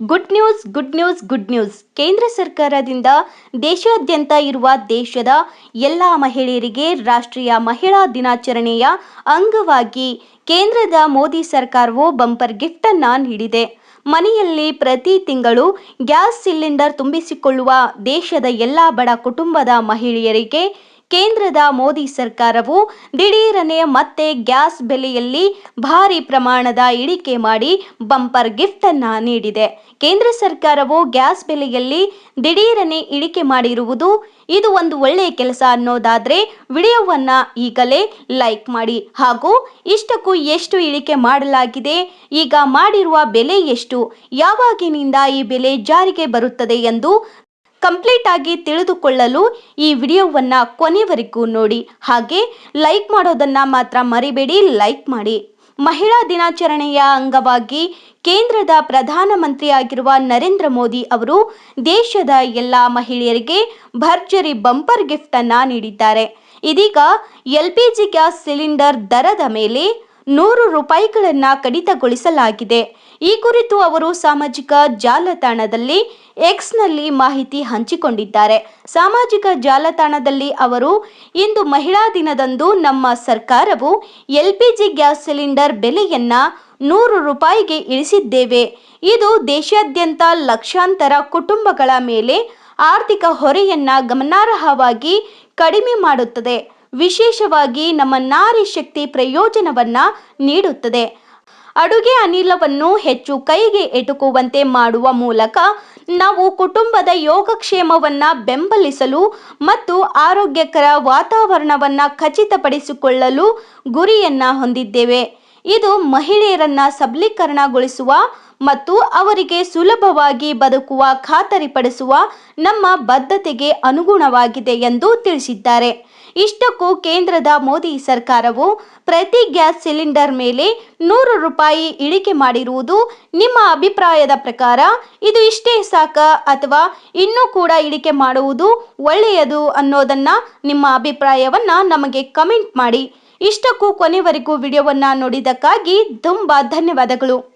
Good news good news good news ಕೇಂದ್ರ ಸರ್ಕಾರದಿಂದ ದೇಶಾದ್ಯಂತ ಇರುವ ದೇಶದ ಎಲ್ಲ ಮಹಿಳೆಯರಿಗೆ ರಾಷ್ಟ್ರೀಯ ಮಹಿಳಾ ದಿನಾಚರಣೆಯ ಅಂಗವಾಗಿ ಕೇಂದ್ರದ ಮೋದಿ ಸರ್ಕಾರವು ಬಂಪರ್ ಗಿಫ್ಟ್ ಅನ್ನ ನೀಡಿದೆ. ಮನೆಯಲ್ಲಿ ಪ್ರತಿ ತಿಂಗಳು ಗ್ಯಾಸ್ ಸಿಲಿಂಡರ್ ತುಂಬಿಸಿಕೊಳ್ಳುವ ದೇಶದ ಎಲ್ಲ ಬಡ ಕುಟುಂಬದ ಮಹಿಳೆಯರಿಗೆ ಕೇಂದ್ರದ ಮೋದಿ ಸರ್ಕಾರವು ದಿಢೀರನೆ ಮತ್ತೆ ಗ್ಯಾಸ್ ಬೆಲೆಯಲ್ಲಿ ಭಾರಿ ಪ್ರಮಾಣದ ಇಳಿಕೆ ಮಾಡಿ ಬಂಪರ್ ಗಿಫ್ಟ್ ಅನ್ನ ನೀಡಿದೆ. ಕೇಂದ್ರ ಸರ್ಕಾರವು ಗ್ಯಾಸ್ ಬೆಲೆಯಲ್ಲಿ ದಿಢೀರನೆ ಇಳಿಕೆ ಮಾಡಿರುವುದು ಇದು ಒಂದು ಒಳ್ಳೆಯ ಕೆಲಸ ಅನ್ನೋದಾದ್ರೆ ವಿಡಿಯೋವನ್ನ ಈಗಲೇ ಲೈಕ್ ಮಾಡಿ. ಹಾಗೂ ಇಷ್ಟಕ್ಕೂ ಎಷ್ಟು ಇಳಿಕೆ ಮಾಡಲಾಗಿದೆ, ಈಗ ಮಾಡಿರುವ ಬೆಲೆ ಎಷ್ಟು, ಯಾವಾಗಿನಿಂದ ಈ ಬೆಲೆ ಜಾರಿಗೆ ಬರುತ್ತದೆ ಎಂದು ಕಂಪ್ಲೀಟ್ ಆಗಿ ತಿಳಿದುಕೊಳ್ಳಲು ಈ ವಿಡಿಯೋವನ್ನ ಕೊನೆವರೆಗೂ ನೋಡಿ. ಹಾಗೆ ಲೈಕ್ ಮಾಡೋದನ್ನ ಮಾತ್ರ ಮರಿಬೇಡಿ, ಲೈಕ್ ಮಾಡಿ. ಮಹಿಳಾ ದಿನಾಚರಣೆಯ ಅಂಗವಾಗಿ ಕೇಂದ್ರದ ಪ್ರಧಾನಮಂತ್ರಿಯಾಗಿರುವ ನರೇಂದ್ರ ಮೋದಿ ಅವರು ದೇಶದ ಎಲ್ಲ ಮಹಿಳೆಯರಿಗೆ ಭರ್ಜರಿ ಬಂಪರ್ ಗಿಫ್ಟ್ ಅನ್ನ ನೀಡಿದ್ದಾರೆ. ಇದೀಗ L P G gas cylinder ದರದ ಮೇಲೆ ನೂರು ರೂಪಾಯಿಗಳನ್ನು ಕಡಿತಗೊಳಿಸಲಾಗಿದೆ. ಈ ಕುರಿತು ಅವರು ಸಾಮಾಜಿಕ ಜಾಲತಾಣದಲ್ಲಿ ಎಕ್ಸ್ನಲ್ಲಿ ಮಾಹಿತಿ ಹಂಚಿಕೊಂಡಿದ್ದಾರೆ. ಸಾಮಾಜಿಕ ಜಾಲತಾಣದಲ್ಲಿ ಅವರು, ಇಂದು ಮಹಿಳಾ ದಿನದಂದು ನಮ್ಮ ಸರ್ಕಾರವು L P G gas cylinder ಬೆಲೆಯನ್ನ ನೂರು ರೂಪಾಯಿಗೆ ಇಳಿಸಿದ್ದೇವೆ. ಇದು ದೇಶಾದ್ಯಂತ ಲಕ್ಷಾಂತರ ಕುಟುಂಬಗಳ ಮೇಲೆ ಆರ್ಥಿಕ ಹೊರೆಯನ್ನ ಗಮನಾರ್ಹವಾಗಿ ಕಡಿಮೆ ಮಾಡುತ್ತದೆ. ವಿಶೇಷವಾಗಿ ನಮ್ಮ ನಾರಿ ಶಕ್ತಿ ಪ್ರಯೋಜನವನ್ನ ನೀಡುತ್ತದೆ. ಅಡುಗೆ ಅನಿಲವನ್ನು ಹೆಚ್ಚು ಕೈಗೆ ಎಟುಕುವಂತೆ ಮಾಡುವ ಮೂಲಕ ನಾವು ಕುಟುಂಬದ ಯೋಗಕ್ಷೇಮವನ್ನ ಬೆಂಬಲಿಸಲು ಮತ್ತು ಆರೋಗ್ಯಕರ ವಾತಾವರಣವನ್ನ ಖಚಿತಪಡಿಸಿಕೊಳ್ಳಲು ಗುರಿಯನ್ನ ಹೊಂದಿದ್ದೇವೆ. ಇದು ಮಹಿಳೆಯರನ್ನ ಸಬಲೀಕರಣಗೊಳಿಸುವ ಮತ್ತು ಅವರಿಗೆ ಸುಲಭವಾಗಿ ಬದುಕುವ ಖಾತರಿಪಡಿಸುವ ನಮ್ಮ ಬದ್ಧತೆಗೆ ಅನುಗುಣವಾಗಿದೆ ಎಂದು ತಿಳಿಸಿದ್ದಾರೆ. ಇಷ್ಟಕ್ಕೂ ಕೇಂದ್ರದ ಮೋದಿ ಸರ್ಕಾರವು ಪ್ರತಿ ಗ್ಯಾಸ್ ಸಿಲಿಂಡರ್ ಮೇಲೆ ನೂರು ರೂಪಾಯಿ ಇಳಿಕೆ ಮಾಡಿರುವುದು ನಿಮ್ಮ ಅಭಿಪ್ರಾಯದ ಪ್ರಕಾರ ಇದು ಇಷ್ಟೇ ಸಾಕ ಅಥವಾ ಇನ್ನೂ ಕೂಡ ಇಳಿಕೆ ಮಾಡುವುದು ಒಳ್ಳೆಯದು ಅನ್ನೋದನ್ನ ನಿಮ್ಮ ಅಭಿಪ್ರಾಯವನ್ನ ನಮಗೆ ಕಮೆಂಟ್ ಮಾಡಿ. ಇಷ್ಟಕ್ಕೂ ಕೊನೆವರೆಗೂ ವಿಡಿಯೋವನ್ನ ನೋಡಿದ್ದಕ್ಕಾಗಿ ತುಂಬ ಧನ್ಯವಾದಗಳು.